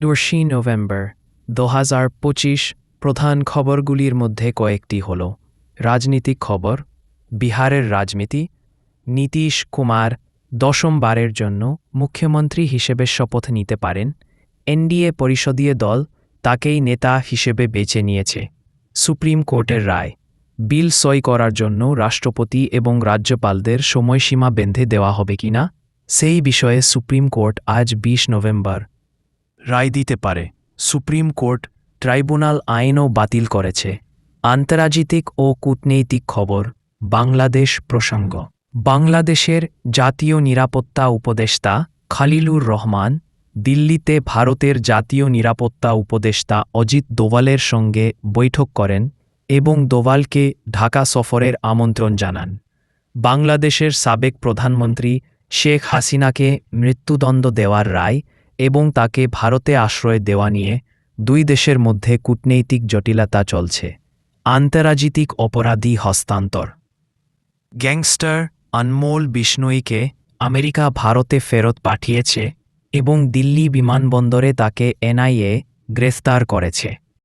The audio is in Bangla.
দোষী নভেম্বর। দু হাজার পঁচিশ প্রধান খবরগুলির মধ্যে কয়েকটি হল, রাজনীতিক খবর, বিহারের রাজনীতি, নীতিশ কুমার দশমবারের জন্য মুখ্যমন্ত্রী হিসেবে শপথ নিতে পারেন, এনডিএ পরিষদীয় দল তাকেই নেতা হিসেবে বেছে নিয়েছে। সুপ্রিম কোর্টের রায়, বিল সই করার জন্য রাষ্ট্রপতি এবং রাজ্যপালদের সময়সীমা বেঁধে দেওয়া হবে কিনা, সেই বিষয়ে সুপ্রিম কোর্ট আজ বিশ নভেম্বর রায় দিতে পারে। সুপ্রিম কোর্ট ট্রাইব্যুনাল আইনও বাতিল করেছে। আন্তর্জাতিক ও কূটনৈতিক খবর, বাংলাদেশ প্রসঙ্গ। বাংলাদেশের জাতীয় নিরাপত্তা উপদেষ্টা খালিলুর রহমান, দিল্লিতে ভারতের জাতীয় নিরাপত্তা উপদেষ্টা অজিত দোভালের সঙ্গে বৈঠক করেন এবং দোভালকে ঢাকা সফরের আমন্ত্রণ জানান। বাংলাদেশের সাবেক প্রধানমন্ত্রী শেখ হাসিনাকে মৃত্যুদণ্ড দেওয়ার রায় এবং তাকে ভারতে আশ্রয় দেওয়া নিয়ে দুই দেশের মধ্যে কূটনৈতিক জটিলতা চলছে। আন্তরাজিতিক অপরাধী হস্তান্তর। গ্যাংস্টার আনমোল বিষ্ণইকে আমেরিকা ভারতে ফেরত পাঠিয়েছে এবং দিল্লি বিমানবন্দরে তাকে এনআইএ গ্রেফতার করেছে।